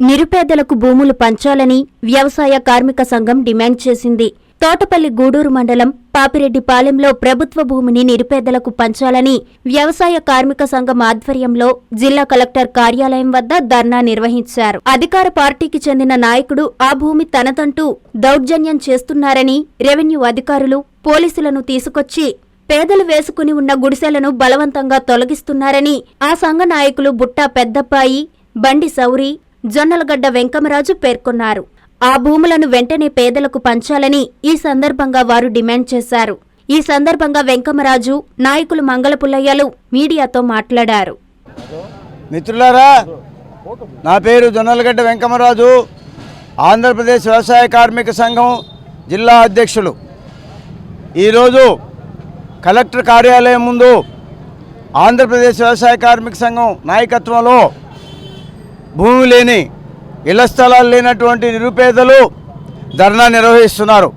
నిరుపేదలకు భూములు పంచాలని వ్యవసాయ కార్మిక సంఘం డిమాండ్ చేసింది. తోటపల్లి గూడూరు మండలం పాపిరెడ్డిపాలెంలో ప్రభుత్వ భూమిని నిరుపేదలకు పంచాలని వ్యవసాయ కార్మిక సంఘం ఆధ్వర్యంలో జిల్లా కలెక్టర్ కార్యాలయం వద్ద ధర్నా నిర్వహించారు. అధికార పార్టీకి చెందిన నాయకుడు ఆ భూమి తనదంటూ దౌర్జన్యం చేస్తున్నారని రెవెన్యూ అధికారులు పోలీసులను తీసుకొచ్చి పేదలు వేసుకుని ఉన్న గుడిసెలను బలవంతంగా తొలగిస్తున్నారని ఆ సంఘ నాయకులు బుట్టా పెద్దప్పాయి బండి సౌరి జొన్నలగడ్డ వెంకమరాజు పేర్కొన్నారు. ఆ భూములను వెంటనే పేదలకు పంచాలని ఈ సందర్భంగా వారు డిమాండ్ చేశారు. ఈ సందర్భంగా వెంకమరాజు నాయకులు మంగళపుల్లయ్యలు మీడియాతో మాట్లాడారు. మిత్రులారా నా పేరు జొన్నలగడ్డ వెంకమరాజు ఆంధ్రప్రదేశ్ వ్యవసాయ కార్మిక సంఘం జిల్లా అధ్యక్షులు. ఈరోజు కలెక్టర్ కార్యాలయం ముందు ఆంధ్రప్రదేశ్ వ్యవసాయ కార్మిక సంఘం నాయకత్వంలో భూమి లేని ఇళ్ళ స్థలాలు లేనటువంటి నిరుపేదలు ధర్నా నిర్వహిస్తున్నారు.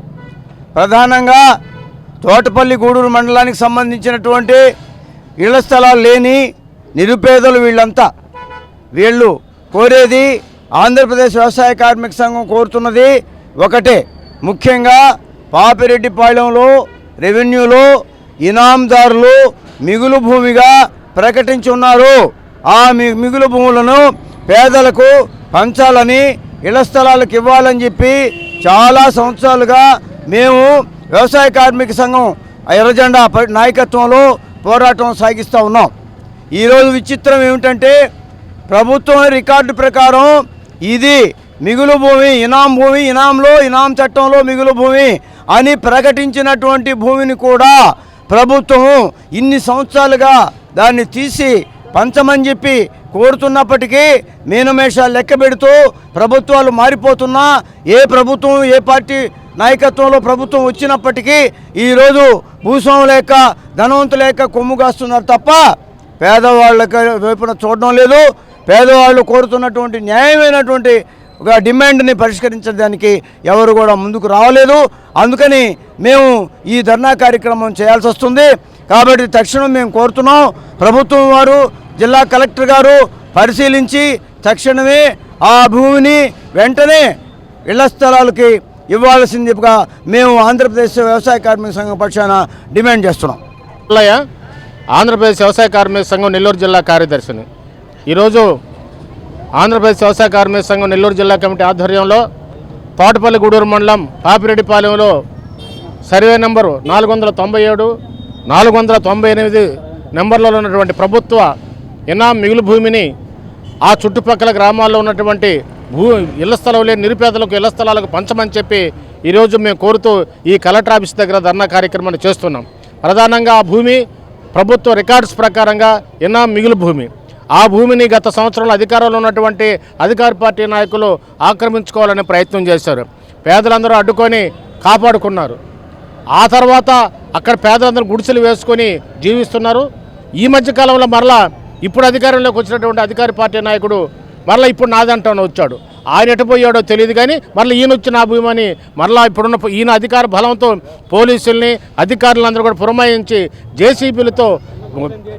ప్రధానంగా తోటపల్లి గూడూరు మండలానికి సంబంధించినటువంటి ఇళ్ళ స్థలాలు లేని నిరుపేదలు వీళ్ళంతా. వీళ్ళు కోరేది ఆంధ్రప్రదేశ్ వ్యవసాయ కార్మిక సంఘం కోరుతున్నది ఒకటే. ముఖ్యంగా పాపిరెడ్డిపాళెంలో రెవెన్యూలో ఇనాందారులు మిగులు భూమిగా ప్రకటించి ఉన్నారు ఆ మిగులు భూములను పేదలకు పంచాలని ఇళ్ళ స్థలాలకు ఇవ్వాలని చెప్పి చాలా సంవత్సరాలుగా మేము వ్యవసాయ కార్మిక సంఘం ఎర్రజెండా నాయకత్వంలో పోరాటం సాగిస్తూ ఉన్నాం. ఈరోజు విచిత్రం ఏమిటంటే ప్రభుత్వం రికార్డు ప్రకారం ఇది మిగులు భూమి ఇనాం భూమి ఇనాంలో ఇనాం చట్టంలో మిగులు భూమి అని ప్రకటించినటువంటి భూమిని కూడా ప్రభుత్వం ఇన్ని సంవత్సరాలుగా దాన్ని తీసి పంచమని చెప్పి కోరుతున్నప్పటికీ మీనమేషాలు లెక్క పెడుతూ ప్రభుత్వాలు మారిపోతున్నా ఏ ప్రభుత్వం ఏ పార్టీ నాయకత్వంలో ప్రభుత్వం వచ్చినప్పటికీ ఈరోజు భూస్వాముల యొక్క ధనవంతుల యొక్క కొమ్ము కాస్తున్నారు తప్ప పేదవాళ్ళకి వైపున చూడడం లేదు. పేదవాళ్ళు కోరుతున్నటువంటి న్యాయమైనటువంటి ఒక డిమాండ్ని పరిష్కరించడానికి ఎవరు కూడా ముందుకు రావలేదు. అందుకని మేము ఈ ధర్నా కార్యక్రమం చేయాల్సి వస్తుంది. కాబట్టి తక్షణం మేము కోరుతున్నాం. ప్రభుత్వం వారు జిల్లా కలెక్టర్ గారు పరిశీలించి తక్షణమే ఆ భూమిని వెంటనే ఇళ్ళ స్థలాలకి ఇవ్వాల్సిందిగా మేము ఆంధ్రప్రదేశ్ వ్యవసాయ కార్మిక సంఘం పక్షాన డిమాండ్ చేస్తున్నాం. పుల్లయ్య ఆంధ్రప్రదేశ్ వ్యవసాయ కార్మిక సంఘం నెల్లూరు జిల్లా కార్యదర్శిని. ఈరోజు ఆంధ్రప్రదేశ్ వ్యవసాయ కార్మిక సంఘం నెల్లూరు జిల్లా కమిటీ ఆధ్వర్యంలో తోటపల్లి గూడూరు మండలం పాపిరెడ్డిపాలెంలో సర్వే నెంబరు నాలుగు వందల తొంభై ఏడు నాలుగు వందల తొంభై ఎనిమిది నెంబర్లలో ఉన్నటువంటి ప్రభుత్వ ఇనాం మిగులు భూమిని ఆ చుట్టుపక్కల గ్రామాల్లో ఉన్నటువంటి భూ ఇళ్ళ స్థలం లేని నిరుపేదలకు ఇళ్ళ స్థలాలకు పంచమని చెప్పి ఈరోజు మేము కోరుతూ ఈ కలెక్టర్ ఆఫీస్ దగ్గర ధర్నా కార్యక్రమాన్ని చేస్తున్నాం. ప్రధానంగా ఆ భూమి ప్రభుత్వ రికార్డ్స్ ప్రకారంగా ఇనాం మిగులు భూమి. ఆ భూమిని గత సంవత్సరంలో అధికారంలో ఉన్నటువంటి అధికార పార్టీ నాయకులు ఆక్రమించుకోవాలనే ప్రయత్నం చేశారు. పేదలందరూ అడ్డుకొని కాపాడుకున్నారు. ఆ తర్వాత అక్కడ పేదలందరూ గుడిసెలు వేసుకొని జీవిస్తున్నారు. ఈ మధ్య కాలంలో మరలా ఇప్పుడు అధికారంలోకి వచ్చినటువంటి అధికార పార్టీ నాయకుడు మరలా ఇప్పుడు నాదంటాను వచ్చాడు. ఆయన ఎటుపోయాడో తెలియదు కానీ మరలా ఈయన వచ్చి నా భూమని మరలా ఇప్పుడున్న ఈయన అధికార బలంతో పోలీసుల్ని అధికారులందరూ కూడా పురమాయించి జేసీబీలతో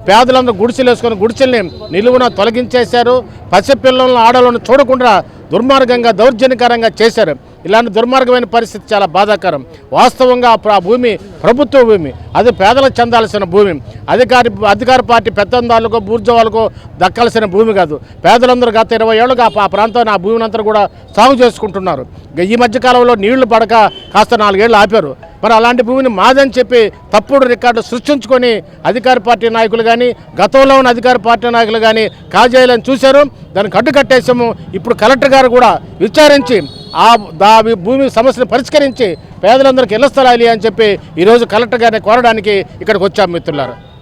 పేదలందరూ గుడిసెలు వేసుకొని గుడిసెల్ని నిలువున తొలగించేశారు. పసిపిల్లలను ఆడలను చూడకుండా దుర్మార్గంగా దౌర్జన్యకరంగా చేశారు. ఇలాంటి దుర్మార్గమైన పరిస్థితి చాలా బాధాకరం. వాస్తవంగా ఆ భూమి ప్రభుత్వ భూమి. అది పేదలకు చెందాల్సిన భూమి. అధికారి అధికార పార్టీ పెద్దందాలకు బూర్జవాళ్ళకు దక్కాల్సిన భూమి కాదు. పేదలందరూ గత ఇరవై ఏళ్ళుగా ఆ ప్రాంతాన్ని ఆ భూమిని అంతా కూడా సాగు చేసుకుంటున్నారు. ఈ మధ్యకాలంలో నీళ్ళు పడక కాస్త నాలుగేళ్ళు ఆపారు. మరి అలాంటి భూమిని మాదని చెప్పి తప్పుడు రికార్డు సృష్టించుకొని అధికార పార్టీ నాయకులు కానీ గతంలో ఉన్న అధికార పార్టీ నాయకులు కానీ కాజేయాలని చూశారు. దానికి అడ్డు కట్టేసాము ఇప్పుడు కలెక్టర్ గారు కూడా విచారించి ఆ దా భూమి సమస్యను పరిష్కరించి పేదలందరికీ ఇళ్ళ స్థలాలి అని చెప్పి ఈరోజు కలెక్టర్ గారిని కోరడానికి ఇక్కడికి వచ్చాం మిత్రులారు.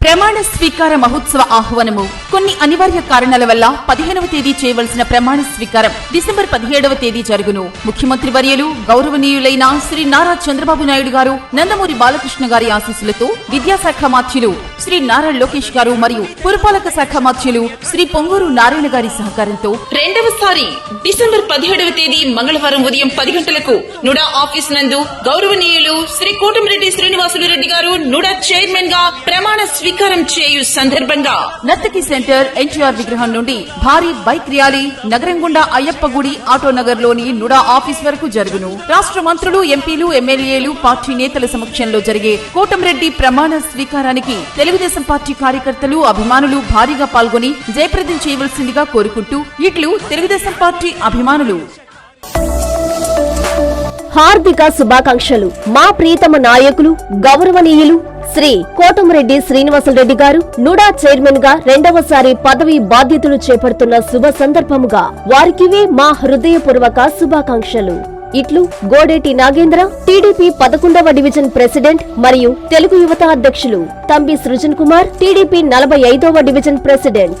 ప్రమాణ స్వీకార మహోత్సవ ఆహ్వానము. కొన్ని అనివార్య కారణాల వల్ల పదిహేనవ తేదీ చేయవలసిన ప్రమాణ స్వీకారం డిసెంబర్ పదిహేడవ తేదీ జరుగును. ముఖ్యమంత్రి వర్యులు గౌరవనీయులైన శ్రీ నారా చంద్రబాబు నాయుడు గారు నందమూరి బాలకృష్ణ గారి ఆశీస్సులతో విద్యాశాఖ మాధ్యులు శ్రీ నారా లోకేష్ గారు మరియు పురపాలక శాఖ మాధ్యులు శ్రీ పొంగూరు నారాయణ గారి సహకారంతో రెండవసారి డిసెంబర్ పదిహేడవ తేదీ మంగళవారం ఉదయం పది గంటలకు నుడా ఆఫీస్ నందు గౌరవనీయులు శ్రీ కోటమిరెడ్డి శ్రీనివాసులు రెడ్డి గారు నుడా చైర్మన్గా ప్రమాణ స్వీకారం స్వీకారం చేయు సందర్భంగా నర్తకి సెంటర్ ఎన్టీఆర్ విగ్రహం నుండి భారీ బైక్ ర్యాలీ నగరం గుండా అయ్యప్ప గుడి ఆటో నగర్లోని నుడా ఆఫీస్ వరకు జరుగును. రాష్ట్ర మంత్రులు ఎంపీలు ఎమ్మెల్యేలు పార్టీ నేతల సమక్షంలో జరిగే కోటంరెడ్డి ప్రమాణ స్వీకారానికి తెలుగుదేశం పార్టీ కార్యకర్తలు అభిమానులు భారీగా పాల్గొని జయప్రదం చేయవలసిందిగా కోరుకుంటూ ఇట్లు తెలుగుదేశం పార్టీ అభిమానులు. హార్దిక శుభాకాంక్షలు. మా ప్రీతమ నాయకులు గౌరవనీయులు శ్రీ కోటమిరెడ్డి శ్రీనివాసరెడ్డి గారు నుడా చైర్మన్గా రెండవసారి పదవి బాధ్యతలు చేపడుతున్న శుభ సందర్భముగా వారికివే మా హృదయపూర్వక శుభాకాంక్షలు. ఇట్లు గోడేటి నాగేంద్ర టీడీపీ పదకొండవ డివిజన్ ప్రెసిడెంట్ మరియు తెలుగు యువత అధ్యక్షులు. తంబి సృజన్ కుమార్ టీడీపీ నలభై ఐదవ డివిజన్ ప్రెసిడెంట్.